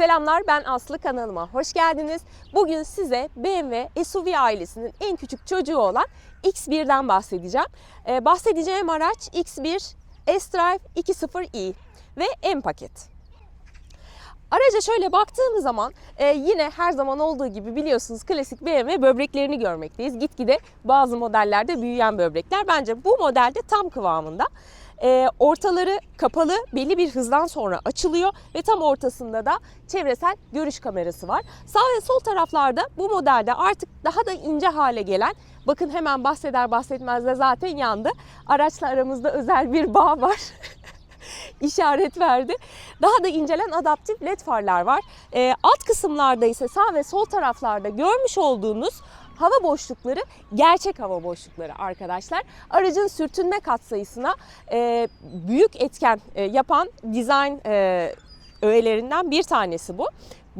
Selamlar ben Aslı kanalıma hoş geldiniz. Bugün size BMW SUV ailesinin en küçük çocuğu olan X1'den bahsedeceğim. Ee, bahsedeceğim araç X1 S-Drive 2.0i ve M paket. Araca şöyle baktığımız zaman e, yine her zaman olduğu gibi biliyorsunuz klasik BMW böbreklerini görmekteyiz. Gitgide bazı modellerde büyüyen böbrekler. Bence bu modelde tam kıvamında. E, ortaları kapalı belli bir hızdan sonra açılıyor ve tam ortasında da çevresel görüş kamerası var. Sağ ve sol taraflarda bu modelde artık daha da ince hale gelen bakın hemen bahseder bahsetmez de zaten yandı. Araçla aramızda özel bir bağ var. işaret verdi. Daha da incelen adaptif led farlar var. Ee, alt kısımlarda ise sağ ve sol taraflarda görmüş olduğunuz hava boşlukları gerçek hava boşlukları arkadaşlar. Aracın sürtünme katsayısına e, büyük etken e, yapan dizayn e, öğelerinden bir tanesi bu.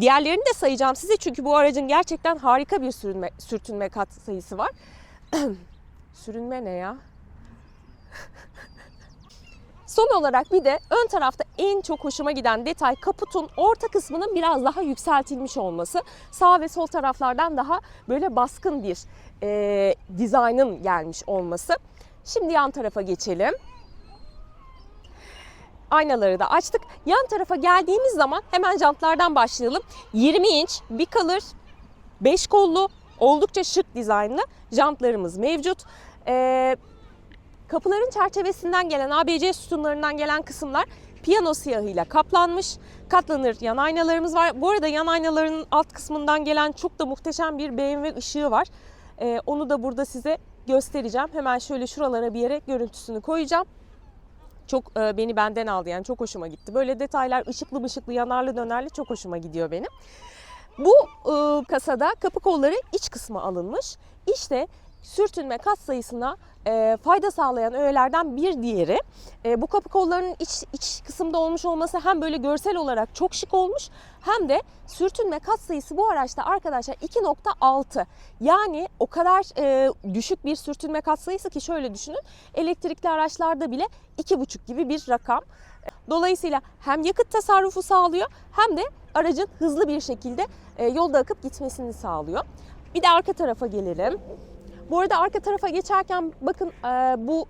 Diğerlerini de sayacağım size çünkü bu aracın gerçekten harika bir sürünme, sürtünme katsayısı var. Sürünme ne ya? Son olarak bir de ön tarafta en çok hoşuma giden detay kaputun orta kısmının biraz daha yükseltilmiş olması. Sağ ve sol taraflardan daha böyle baskın bir e, dizaynın gelmiş olması. Şimdi yan tarafa geçelim. Aynaları da açtık. Yan tarafa geldiğimiz zaman hemen jantlardan başlayalım. 20 inç bir kalır 5 kollu oldukça şık dizaynlı jantlarımız mevcut. Ee, Kapıların çerçevesinden gelen ABC sütunlarından gelen kısımlar piyano siyahıyla kaplanmış. Katlanır yan aynalarımız var. Bu arada yan aynaların alt kısmından gelen çok da muhteşem bir BMW ışığı var. Ee, onu da burada size göstereceğim. Hemen şöyle şuralara bir yere görüntüsünü koyacağım. Çok e, beni benden aldı yani çok hoşuma gitti. Böyle detaylar ışıklı ışıklı yanarlı dönerli çok hoşuma gidiyor benim. Bu e, kasada kapı kolları iç kısmı alınmış. İşte sürtünme kat sayısına e, fayda sağlayan öğelerden bir diğeri. E, bu kapı kollarının iç, iç kısımda olmuş olması hem böyle görsel olarak çok şık olmuş hem de sürtünme kat sayısı bu araçta arkadaşlar 2.6. Yani o kadar e, düşük bir sürtünme kat sayısı ki şöyle düşünün elektrikli araçlarda bile 2.5 gibi bir rakam. Dolayısıyla hem yakıt tasarrufu sağlıyor hem de aracın hızlı bir şekilde e, yolda akıp gitmesini sağlıyor. Bir de arka tarafa gelelim. Bu arada arka tarafa geçerken bakın e, bu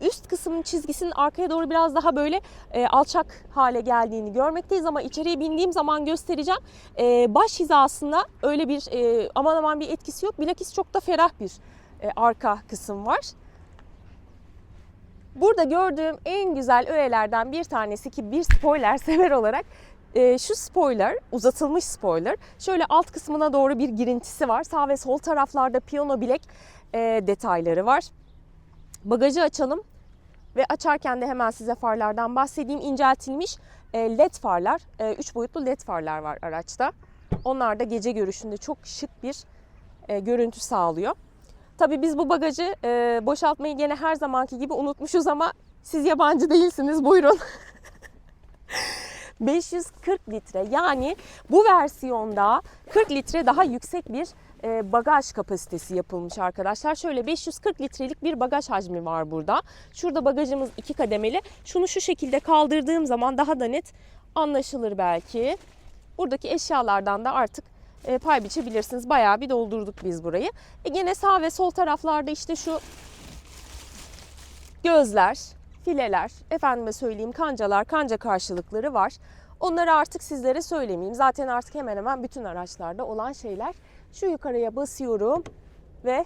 üst kısmın çizgisinin arkaya doğru biraz daha böyle e, alçak hale geldiğini görmekteyiz ama içeriye bindiğim zaman göstereceğim. E, baş hizasında öyle bir e, aman aman bir etkisi yok. Bilakis çok da ferah bir e, arka kısım var. Burada gördüğüm en güzel öğelerden bir tanesi ki bir spoiler sever olarak e, şu spoiler, uzatılmış spoiler. Şöyle alt kısmına doğru bir girintisi var. Sağ ve sol taraflarda piyano bilek e, detayları var. Bagajı açalım ve açarken de hemen size farlardan bahsedeyim. İnceltilmiş e, led farlar, 3 e, boyutlu led farlar var araçta. Onlar da gece görüşünde çok şık bir e, görüntü sağlıyor. Tabii biz bu bagajı e, boşaltmayı gene her zamanki gibi unutmuşuz ama siz yabancı değilsiniz. Buyurun. 540 litre yani bu versiyonda 40 litre daha yüksek bir bagaj kapasitesi yapılmış arkadaşlar. Şöyle 540 litrelik bir bagaj hacmi var burada. Şurada bagajımız iki kademeli. Şunu şu şekilde kaldırdığım zaman daha da net anlaşılır belki. Buradaki eşyalardan da artık e, pay biçebilirsiniz. Bayağı bir doldurduk biz burayı. E gene sağ ve sol taraflarda işte şu gözler, fileler, efendime söyleyeyim kancalar, kanca karşılıkları var. Onları artık sizlere söylemeyeyim. Zaten artık hemen hemen bütün araçlarda olan şeyler. Şu yukarıya basıyorum ve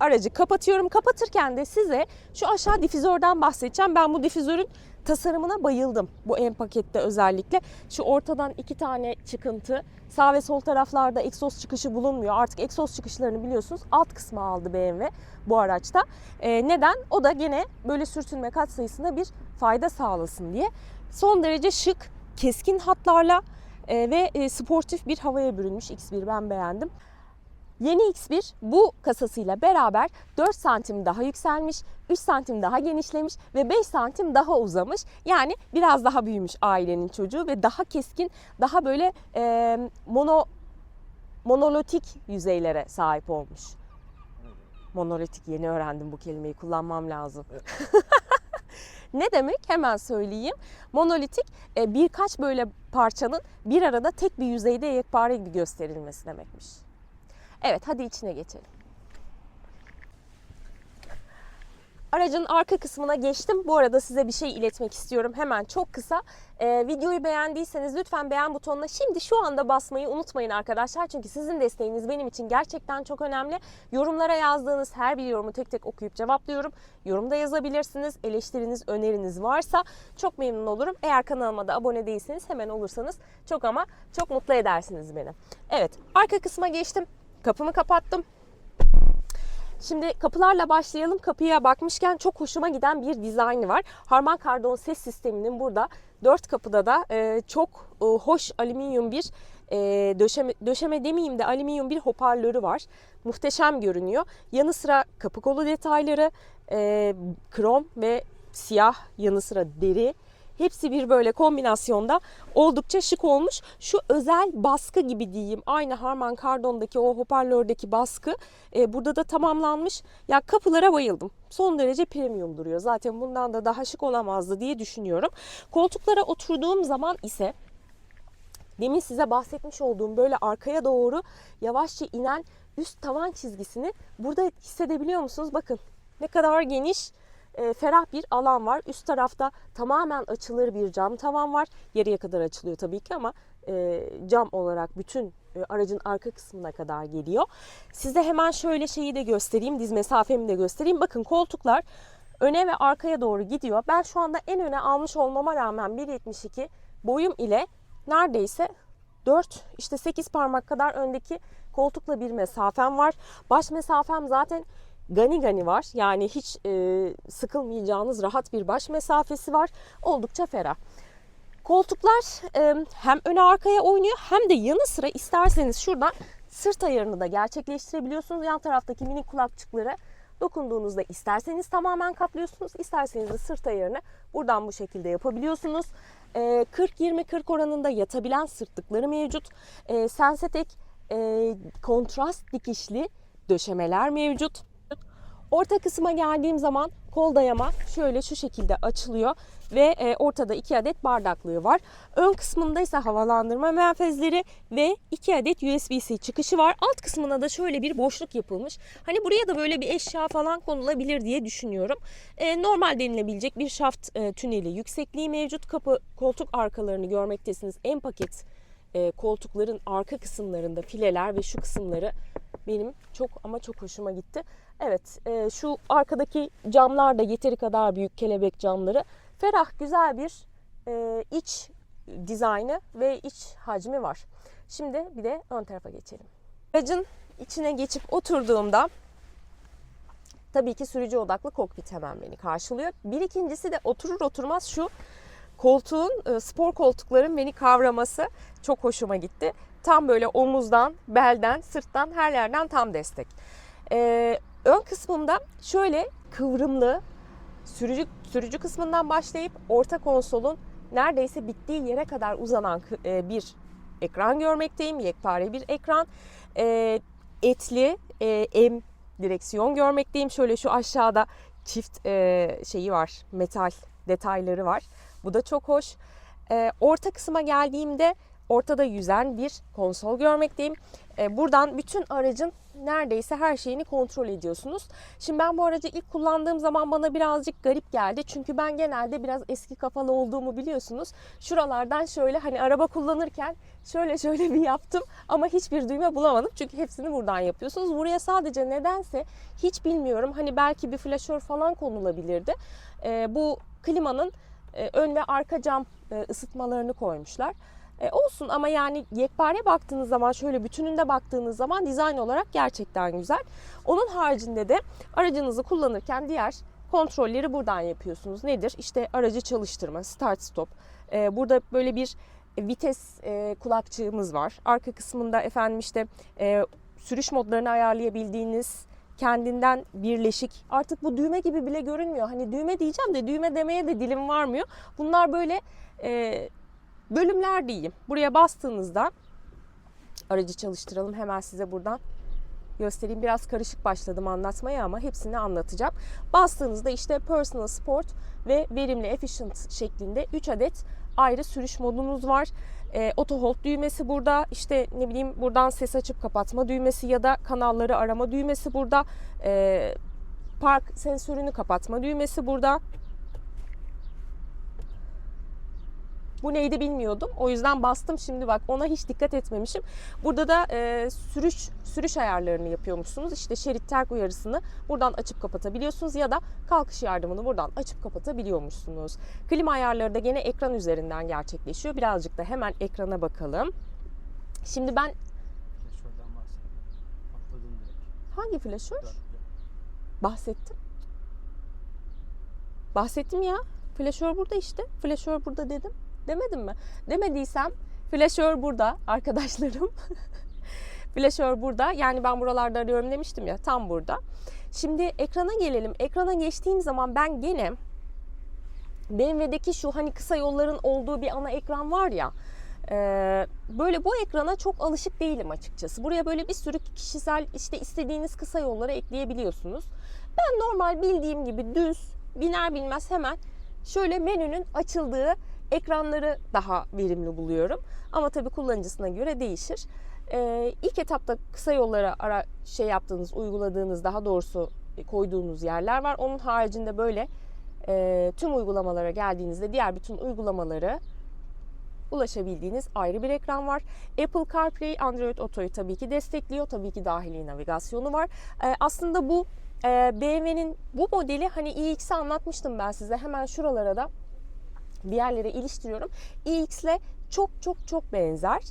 aracı kapatıyorum. Kapatırken de size şu aşağı difüzörden bahsedeceğim. Ben bu difüzörün tasarımına bayıldım. Bu en pakette özellikle. Şu ortadan iki tane çıkıntı. Sağ ve sol taraflarda egzoz çıkışı bulunmuyor. Artık egzoz çıkışlarını biliyorsunuz alt kısmı aldı BMW bu araçta. Ee, neden? O da gene böyle sürtünme kat sayısına bir fayda sağlasın diye. Son derece şık, keskin hatlarla e, ve e, sportif bir havaya bürünmüş X1 ben beğendim. Yeni X1 bu kasasıyla beraber 4 santim daha yükselmiş, 3 santim daha genişlemiş ve 5 santim daha uzamış. Yani biraz daha büyümüş ailenin çocuğu ve daha keskin, daha böyle e, mono monolitik yüzeylere sahip olmuş. Monolitik yeni öğrendim bu kelimeyi kullanmam lazım. Ne demek? Hemen söyleyeyim. Monolitik e, birkaç böyle parçanın bir arada tek bir yüzeyde yekpare gibi gösterilmesi demekmiş. Evet hadi içine geçelim. Aracın arka kısmına geçtim. Bu arada size bir şey iletmek istiyorum. Hemen çok kısa. Ee, videoyu beğendiyseniz lütfen beğen butonuna şimdi şu anda basmayı unutmayın arkadaşlar. Çünkü sizin desteğiniz benim için gerçekten çok önemli. Yorumlara yazdığınız her bir yorumu tek tek okuyup cevaplıyorum. Yorumda yazabilirsiniz. Eleştiriniz, öneriniz varsa çok memnun olurum. Eğer kanalıma da abone değilseniz hemen olursanız çok ama çok mutlu edersiniz beni. Evet, arka kısma geçtim. Kapımı kapattım. Şimdi kapılarla başlayalım. Kapıya bakmışken çok hoşuma giden bir dizaynı var. Harman Kardon ses sisteminin burada dört kapıda da e, çok e, hoş alüminyum bir e, döşeme, döşeme demeyeyim de alüminyum bir hoparlörü var. Muhteşem görünüyor. Yanı sıra kapı kolu detayları, e, krom ve siyah yanı sıra deri Hepsi bir böyle kombinasyonda oldukça şık olmuş. Şu özel baskı gibi diyeyim. Aynı Harman Kardon'daki o hoparlördeki baskı e, burada da tamamlanmış. Ya kapılara bayıldım. Son derece premium duruyor. Zaten bundan da daha şık olamazdı diye düşünüyorum. Koltuklara oturduğum zaman ise demin size bahsetmiş olduğum böyle arkaya doğru yavaşça inen üst tavan çizgisini burada hissedebiliyor musunuz? Bakın ne kadar geniş e, ferah bir alan var. Üst tarafta tamamen açılır bir cam tavan var. Yarıya kadar açılıyor tabii ki ama e, cam olarak bütün e, aracın arka kısmına kadar geliyor. Size hemen şöyle şeyi de göstereyim. Diz mesafemi de göstereyim. Bakın koltuklar öne ve arkaya doğru gidiyor. Ben şu anda en öne almış olmama rağmen 1.72 boyum ile neredeyse 4 işte 8 parmak kadar öndeki koltukla bir mesafem var. Baş mesafem zaten gani gani var. Yani hiç e, sıkılmayacağınız rahat bir baş mesafesi var. Oldukça ferah. Koltuklar e, hem öne arkaya oynuyor hem de yanı sıra isterseniz şuradan sırt ayarını da gerçekleştirebiliyorsunuz. Yan taraftaki mini kulakçıkları dokunduğunuzda isterseniz tamamen kaplıyorsunuz. isterseniz de sırt ayarını buradan bu şekilde yapabiliyorsunuz. E, 40-20-40 oranında yatabilen sırtlıkları mevcut. E, Sensetek e, kontrast dikişli döşemeler mevcut. Orta kısma geldiğim zaman kol dayama şöyle şu şekilde açılıyor ve e, ortada iki adet bardaklığı var. Ön kısmında ise havalandırma menfezleri ve iki adet USB-C çıkışı var. Alt kısmına da şöyle bir boşluk yapılmış. Hani buraya da böyle bir eşya falan konulabilir diye düşünüyorum. E, normal denilebilecek bir şaft e, tüneli yüksekliği mevcut. Kapı koltuk arkalarını görmektesiniz. En paket koltukların arka kısımlarında fileler ve şu kısımları benim çok ama çok hoşuma gitti. Evet e, şu arkadaki camlar da yeteri kadar büyük kelebek camları. Ferah güzel bir e, iç dizaynı ve iç hacmi var. Şimdi bir de ön tarafa geçelim. Aracın içine geçip oturduğumda tabii ki sürücü odaklı kokpit hemen beni karşılıyor. Bir ikincisi de oturur oturmaz şu koltuğun, spor koltukların beni kavraması çok hoşuma gitti. Tam böyle omuzdan, belden, sırttan her yerden tam destek. Ee, ön kısmımda şöyle kıvrımlı sürücü, sürücü kısmından başlayıp orta konsolun neredeyse bittiği yere kadar uzanan e, bir ekran görmekteyim. Yekpare bir ekran. E, etli e, M direksiyon görmekteyim. Şöyle şu aşağıda çift e, şeyi var. Metal detayları var. Bu da çok hoş. E, orta kısma geldiğimde ortada yüzen bir konsol görmekteyim. E, buradan bütün aracın neredeyse her şeyini kontrol ediyorsunuz. Şimdi ben bu aracı ilk kullandığım zaman bana birazcık garip geldi. Çünkü ben genelde biraz eski kafalı olduğumu biliyorsunuz. Şuralardan şöyle hani araba kullanırken şöyle şöyle bir yaptım ama hiçbir düğme bulamadım. Çünkü hepsini buradan yapıyorsunuz. Buraya sadece nedense hiç bilmiyorum. Hani belki bir flaşör falan konulabilirdi. E, bu klimanın e, ön ve arka cam ısıtmalarını koymuşlar. E, olsun ama yani yekpare baktığınız zaman şöyle bütününde baktığınız zaman dizayn olarak gerçekten güzel. Onun haricinde de aracınızı kullanırken diğer kontrolleri buradan yapıyorsunuz. Nedir? İşte aracı çalıştırma, start stop. E, burada böyle bir vites e, kulakçığımız var. Arka kısmında efendim işte e, sürüş modlarını ayarlayabildiğiniz kendinden birleşik. Artık bu düğme gibi bile görünmüyor. Hani düğme diyeceğim de düğme demeye de dilim varmıyor. Bunlar böyle e, bölümler diyeyim. Buraya bastığınızda aracı çalıştıralım hemen size buradan göstereyim. Biraz karışık başladım anlatmaya ama hepsini anlatacağım. Bastığınızda işte personal sport ve verimli efficient şeklinde 3 adet ayrı sürüş modunuz var. E, auto hold düğmesi burada. İşte ne bileyim buradan ses açıp kapatma düğmesi ya da kanalları arama düğmesi burada. E, park sensörünü kapatma düğmesi burada. Bu neydi bilmiyordum. O yüzden bastım şimdi bak ona hiç dikkat etmemişim. Burada da e, sürüş sürüş ayarlarını yapıyormuşsunuz. İşte şerit terk uyarısını buradan açıp kapatabiliyorsunuz ya da kalkış yardımını buradan açıp kapatabiliyormuşsunuz. Klima ayarları da gene ekran üzerinden gerçekleşiyor. Birazcık da hemen ekrana bakalım. Şimdi ben hangi flaşör? Bahsettim. Bahsettim ya. Flaşör burada işte. Flaşör burada dedim. Demedim mi? Demediysem flaşör burada arkadaşlarım. flaşör burada. Yani ben buralarda arıyorum demiştim ya. Tam burada. Şimdi ekrana gelelim. Ekrana geçtiğim zaman ben gene BMW'deki şu hani kısa yolların olduğu bir ana ekran var ya. e, böyle bu ekrana çok alışık değilim açıkçası. Buraya böyle bir sürü kişisel işte istediğiniz kısa yolları ekleyebiliyorsunuz. Ben normal bildiğim gibi düz biner bilmez hemen şöyle menünün açıldığı ekranları daha verimli buluyorum. Ama tabii kullanıcısına göre değişir. Ee, ilk etapta kısa yollara ara şey yaptığınız, uyguladığınız daha doğrusu koyduğunuz yerler var. Onun haricinde böyle e, tüm uygulamalara geldiğinizde diğer bütün uygulamaları ulaşabildiğiniz ayrı bir ekran var. Apple CarPlay, Android Auto'yu tabii ki destekliyor. Tabii ki dahili navigasyonu var. Ee, aslında bu e, BMW'nin bu modeli hani iX'i anlatmıştım ben size. Hemen şuralara da bir yerlere iliştiriyorum. iX ile çok çok çok benzer.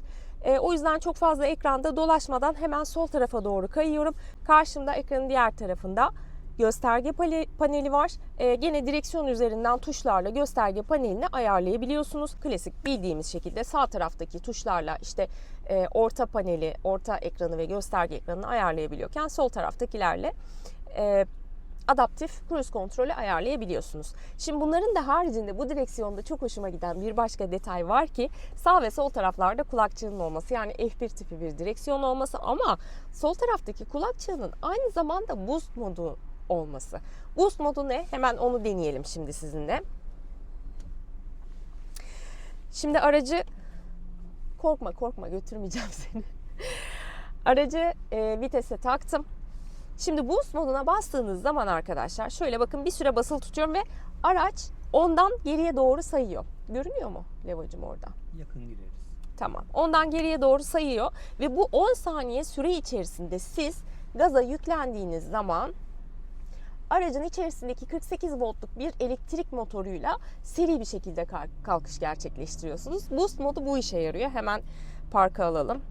E, o yüzden çok fazla ekranda dolaşmadan hemen sol tarafa doğru kayıyorum. Karşımda ekranın diğer tarafında gösterge paneli var. E, gene direksiyon üzerinden tuşlarla gösterge panelini ayarlayabiliyorsunuz. Klasik bildiğimiz şekilde sağ taraftaki tuşlarla işte e, orta paneli, orta ekranı ve gösterge ekranını ayarlayabiliyorken sol taraftakilerle e, adaptif cruise kontrolü ayarlayabiliyorsunuz. Şimdi bunların da haricinde bu direksiyonda çok hoşuma giden bir başka detay var ki sağ ve sol taraflarda kulakçığının olması yani F1 tipi bir direksiyon olması ama sol taraftaki kulakçığının aynı zamanda boost modu olması. Boost modu ne? Hemen onu deneyelim şimdi sizinle. Şimdi aracı korkma korkma götürmeyeceğim seni. Aracı e, vitese taktım. Şimdi boost moduna bastığınız zaman arkadaşlar şöyle bakın bir süre basılı tutuyorum ve araç ondan geriye doğru sayıyor. Görünüyor mu Levacım orada? Yakın gireriz. Tamam. Ondan geriye doğru sayıyor ve bu 10 saniye süre içerisinde siz gaza yüklendiğiniz zaman aracın içerisindeki 48 voltluk bir elektrik motoruyla seri bir şekilde kalk- kalkış gerçekleştiriyorsunuz. Boost modu bu işe yarıyor. Hemen parka alalım.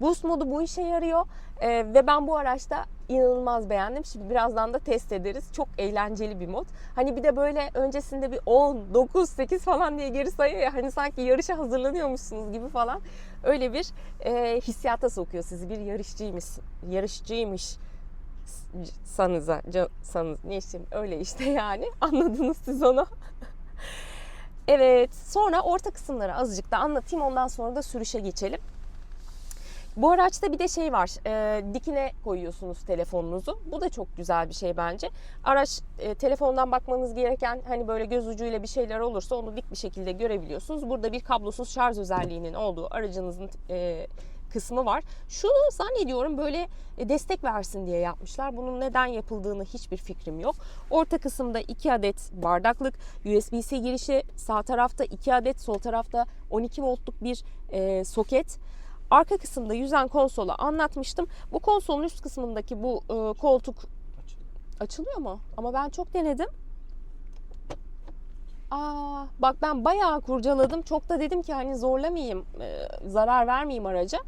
Boost modu bu işe yarıyor Ee, ve ben bu araçta inanılmaz beğendim. Şimdi birazdan da test ederiz. Çok eğlenceli bir mod. Hani bir de böyle öncesinde bir 10, 9, 8 falan diye geri sayıyor ya hani sanki yarışa hazırlanıyormuşsunuz gibi falan. Öyle bir e, hissiyata sokuyor sizi. Bir yarışçıymış, yarışçıymış sanıza, sanız ne işte öyle işte yani anladınız siz onu. evet sonra orta kısımları azıcık da anlatayım ondan sonra da sürüşe geçelim. Bu araçta bir de şey var. E, dikine koyuyorsunuz telefonunuzu. Bu da çok güzel bir şey bence. Araç e, telefondan bakmanız gereken hani böyle göz ucuyla bir şeyler olursa onu dik bir şekilde görebiliyorsunuz. Burada bir kablosuz şarj özelliğinin olduğu aracınızın e, kısmı var. Şunu zannediyorum böyle e, destek versin diye yapmışlar. Bunun neden yapıldığını hiçbir fikrim yok. Orta kısımda 2 adet bardaklık, USB-C girişi, sağ tarafta 2 adet, sol tarafta 12 voltluk bir e, soket. Arka kısımda yüzen konsolu anlatmıştım. Bu konsolun üst kısmındaki bu e, koltuk Açıldı. açılıyor mu? Ama ben çok denedim. Aa, bak ben bayağı kurcaladım. Çok da dedim ki hani zorlamayayım, e, zarar vermeyeyim araca.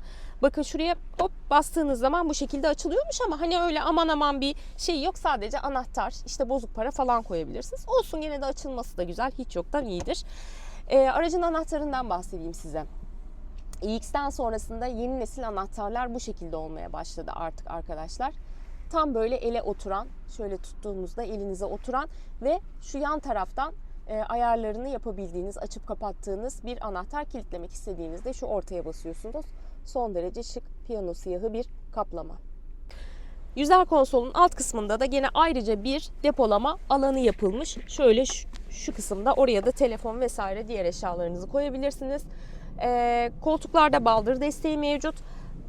Bakın şuraya hop bastığınız zaman bu şekilde açılıyormuş ama hani öyle aman aman bir şey yok. Sadece anahtar, işte bozuk para falan koyabilirsiniz. Olsun yine de açılması da güzel. Hiç yoktan iyidir. E, aracın anahtarından bahsedeyim size. iX'ten sonrasında yeni nesil anahtarlar bu şekilde olmaya başladı artık arkadaşlar. Tam böyle ele oturan, şöyle tuttuğunuzda elinize oturan ve şu yan taraftan e, ayarlarını yapabildiğiniz, açıp kapattığınız bir anahtar kilitlemek istediğinizde şu ortaya basıyorsunuz. son derece şık piyano siyahı bir kaplama. Yüzer konsolun alt kısmında da gene ayrıca bir depolama alanı yapılmış. Şöyle şu, şu kısımda oraya da telefon vesaire diğer eşyalarınızı koyabilirsiniz. Koltuklarda baldır desteği mevcut.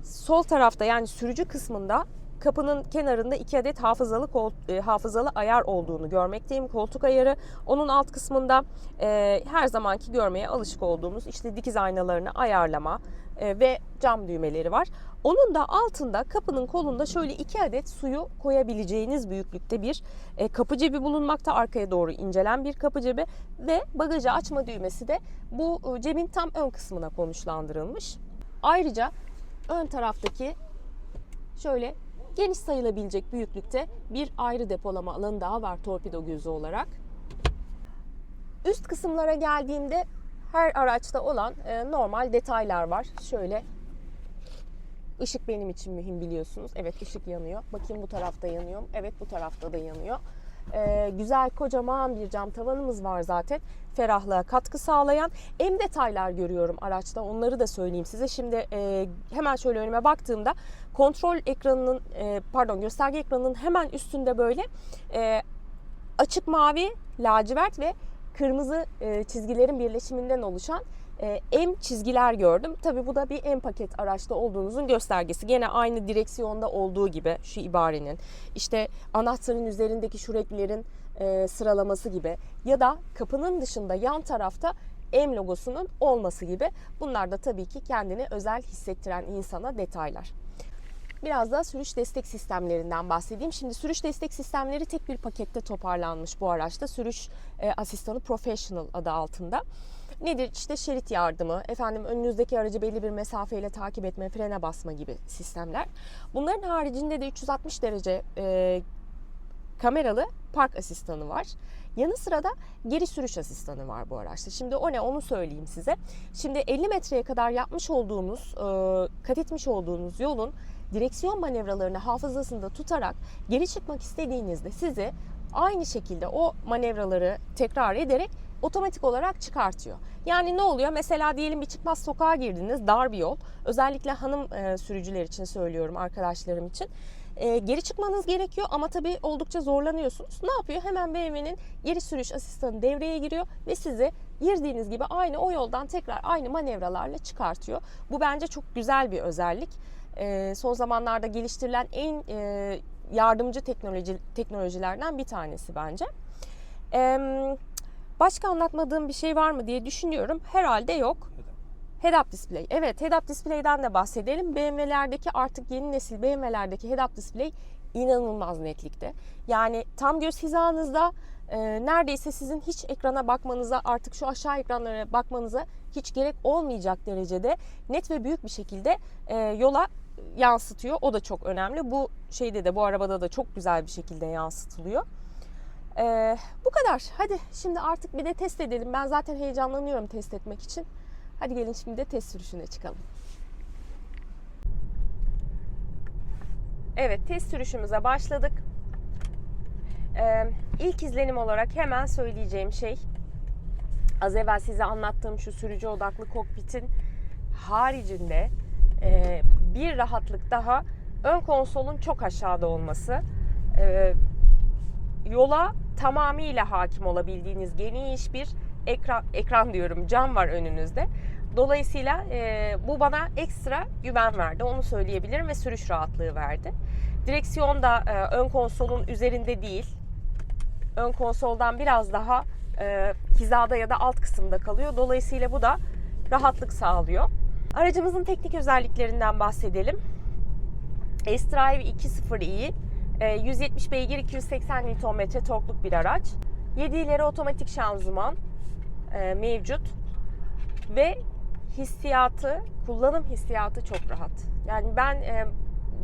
Sol tarafta yani sürücü kısmında kapının kenarında iki adet hafızalı e, hafızalı ayar olduğunu görmekteyim. Koltuk ayarı. Onun alt kısmında e, her zamanki görmeye alışık olduğumuz işte dikiz aynalarını ayarlama e, ve cam düğmeleri var. Onun da altında kapının kolunda şöyle iki adet suyu koyabileceğiniz büyüklükte bir e, kapı cebi bulunmakta. Arkaya doğru incelen bir kapı cebi ve bagajı açma düğmesi de bu e, cebin tam ön kısmına konuşlandırılmış. Ayrıca ön taraftaki şöyle geniş sayılabilecek büyüklükte bir ayrı depolama alanı daha var torpido gözü olarak. Üst kısımlara geldiğimde her araçta olan e, normal detaylar var. Şöyle ışık benim için mühim biliyorsunuz. Evet ışık yanıyor. Bakayım bu tarafta yanıyor. Evet bu tarafta da yanıyor. E, güzel kocaman bir cam tavanımız var zaten. Ferahlığa katkı sağlayan. M detaylar görüyorum araçta. Onları da söyleyeyim size. Şimdi e, hemen şöyle önüme baktığımda kontrol ekranının e, pardon gösterge ekranının hemen üstünde böyle e, açık mavi, lacivert ve kırmızı e, çizgilerin birleşiminden oluşan e, M çizgiler gördüm. Tabii bu da bir M paket araçta olduğunuzun göstergesi. Gene aynı direksiyonda olduğu gibi şu ibarenin. işte anahtarın üzerindeki şu renklerin e, sıralaması gibi ya da kapının dışında yan tarafta M logosunun olması gibi. Bunlar da tabii ki kendini özel hissettiren insana detaylar. Biraz da sürüş destek sistemlerinden bahsedeyim. Şimdi sürüş destek sistemleri tek bir pakette toparlanmış bu araçta. Sürüş e, asistanı Professional adı altında. Nedir? İşte şerit yardımı, efendim önünüzdeki aracı belli bir mesafeyle takip etme, frene basma gibi sistemler. Bunların haricinde de 360 derece e, kameralı park asistanı var. Yanı sıra da geri sürüş asistanı var bu araçta. Şimdi o ne onu söyleyeyim size. Şimdi 50 metreye kadar yapmış olduğunuz, e, kat etmiş olduğunuz yolun direksiyon manevralarını hafızasında tutarak geri çıkmak istediğinizde sizi aynı şekilde o manevraları tekrar ederek otomatik olarak çıkartıyor. Yani ne oluyor? Mesela diyelim bir çıkmaz sokağa girdiniz, dar bir yol. Özellikle hanım e, sürücüler için söylüyorum, arkadaşlarım için. E, geri çıkmanız gerekiyor ama tabii oldukça zorlanıyorsunuz. Ne yapıyor? Hemen BMW'nin geri sürüş asistanı devreye giriyor ve sizi girdiğiniz gibi aynı o yoldan tekrar aynı manevralarla çıkartıyor. Bu bence çok güzel bir özellik. E, son zamanlarda geliştirilen en e, yardımcı teknoloji teknolojilerden bir tanesi bence. Başka anlatmadığım bir şey var mı diye düşünüyorum. Herhalde yok. Head-up display. Evet head-up display'den de bahsedelim. BMW'lerdeki artık yeni nesil BMW'lerdeki head-up display inanılmaz netlikte. Yani tam göz hizanızda e, neredeyse sizin hiç ekrana bakmanıza artık şu aşağı ekranlara bakmanıza hiç gerek olmayacak derecede net ve büyük bir şekilde e, yola yansıtıyor. O da çok önemli. Bu şeyde de bu arabada da çok güzel bir şekilde yansıtılıyor. Ee, bu kadar. Hadi şimdi artık bir de test edelim. Ben zaten heyecanlanıyorum test etmek için. Hadi gelin şimdi de test sürüşüne çıkalım. Evet test sürüşümüze başladık. Ee, ilk izlenim olarak hemen söyleyeceğim şey az evvel size anlattığım şu sürücü odaklı kokpitin haricinde e, bir rahatlık daha ön konsolun çok aşağıda olması. E, yola tamamıyla hakim olabildiğiniz geniş bir ekran, ekran diyorum cam var önünüzde. Dolayısıyla e, bu bana ekstra güven verdi. Onu söyleyebilirim ve sürüş rahatlığı verdi. Direksiyon da e, ön konsolun üzerinde değil. Ön konsoldan biraz daha e, hizada ya da alt kısımda kalıyor. Dolayısıyla bu da rahatlık sağlıyor. Aracımızın teknik özelliklerinden bahsedelim. S-Drive 2.0i 170 e, beygir 280 Nm torkluk bir araç. 7 ileri otomatik şanzıman e, mevcut ve hissiyatı, kullanım hissiyatı çok rahat. Yani ben e,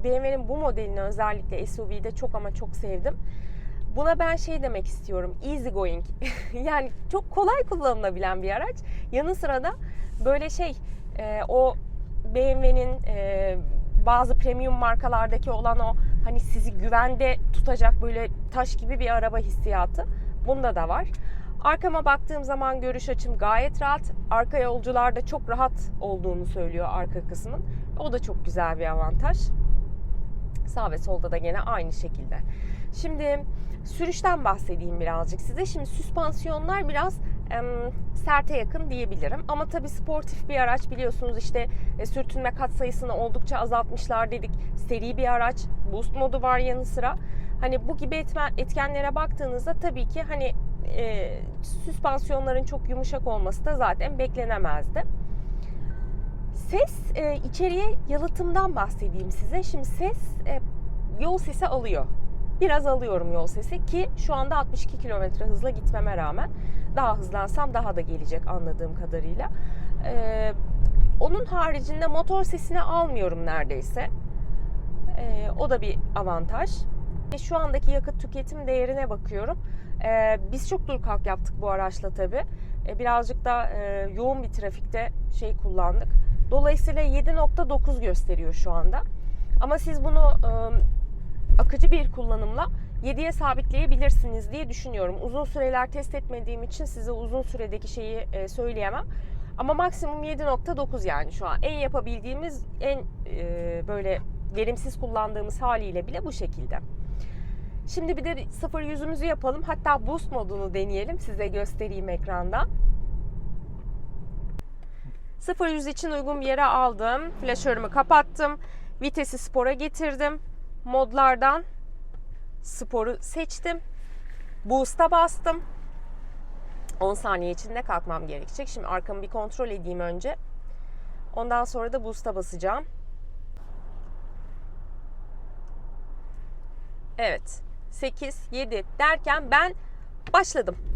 BMW'nin bu modelini özellikle SUV'de çok ama çok sevdim. Buna ben şey demek istiyorum, easy going. yani çok kolay kullanılabilen bir araç. Yanı sıra da böyle şey, o BMW'nin bazı premium markalardaki olan o hani sizi güvende tutacak böyle taş gibi bir araba hissiyatı bunda da var. Arkama baktığım zaman görüş açım gayet rahat. Arka yolcularda çok rahat olduğunu söylüyor arka kısmın. O da çok güzel bir avantaj. Sağ ve solda da gene aynı şekilde. Şimdi sürüşten bahsedeyim birazcık size. Şimdi süspansiyonlar biraz serte yakın diyebilirim. Ama tabii sportif bir araç biliyorsunuz işte e, sürtünme katsayısını oldukça azaltmışlar dedik. Seri bir araç, boost modu var yanı sıra. Hani bu gibi etkenlere baktığınızda tabii ki hani e, süspansiyonların çok yumuşak olması da zaten beklenemezdi. Ses e, içeriye yalıtımdan bahsedeyim size. Şimdi ses e, yol sesi alıyor. Biraz alıyorum yol sesi ki şu anda 62 km hızla gitmeme rağmen daha hızlansam daha da gelecek anladığım kadarıyla. E, onun haricinde motor sesini almıyorum neredeyse. E, o da bir avantaj. E, Şu andaki yakıt tüketim değerine bakıyorum. E, biz çok dur kalk yaptık bu araçla tabi. birazcık da e, yoğun bir trafikte şey kullandık. Dolayısıyla 7.9 gösteriyor şu anda. Ama siz bunu e, akıcı bir kullanımla 7'ye sabitleyebilirsiniz diye düşünüyorum. Uzun süreler test etmediğim için size uzun süredeki şeyi e, söyleyemem. Ama maksimum 7.9 yani şu an. En yapabildiğimiz, en e, böyle verimsiz kullandığımız haliyle bile bu şekilde. Şimdi bir de sıfır yüzümüzü yapalım. Hatta boost modunu deneyelim. Size göstereyim ekranda. Sıfır yüz için uygun bir yere aldım. Flaşörümü kapattım. Vitesi spora getirdim. Modlardan sporu seçtim. Boost'a bastım. 10 saniye içinde kalkmam gerekecek. Şimdi arkamı bir kontrol edeyim önce. Ondan sonra da boost'a basacağım. Evet. 8, 7 derken ben başladım.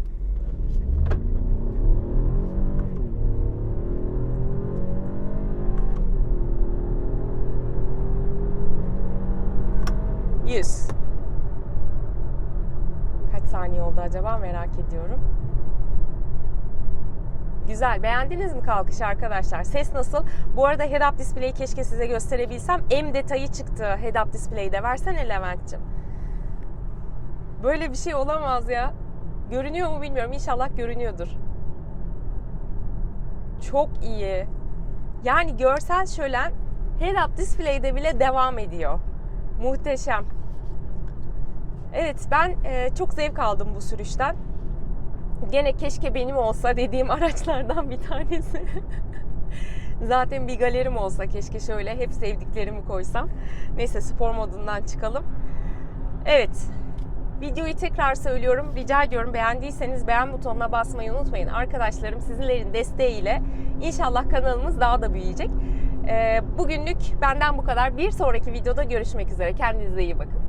Acaba merak ediyorum. Güzel. Beğendiniz mi kalkış arkadaşlar? Ses nasıl? Bu arada head-up display'i keşke size gösterebilsem. M detayı çıktı head-up display'de. Versene Levent'cim. Böyle bir şey olamaz ya. Görünüyor mu bilmiyorum. İnşallah görünüyordur. Çok iyi. Yani görsel şölen head-up display'de bile devam ediyor. Muhteşem. Evet ben e, çok zevk aldım bu sürüşten. Gene keşke benim olsa dediğim araçlardan bir tanesi. Zaten bir galerim olsa keşke şöyle hep sevdiklerimi koysam. Neyse spor modundan çıkalım. Evet. Videoyu tekrar söylüyorum. Rica ediyorum beğendiyseniz beğen butonuna basmayı unutmayın. Arkadaşlarım sizlerin desteğiyle inşallah kanalımız daha da büyüyecek. Ee, bugünlük benden bu kadar. Bir sonraki videoda görüşmek üzere. Kendinize iyi bakın.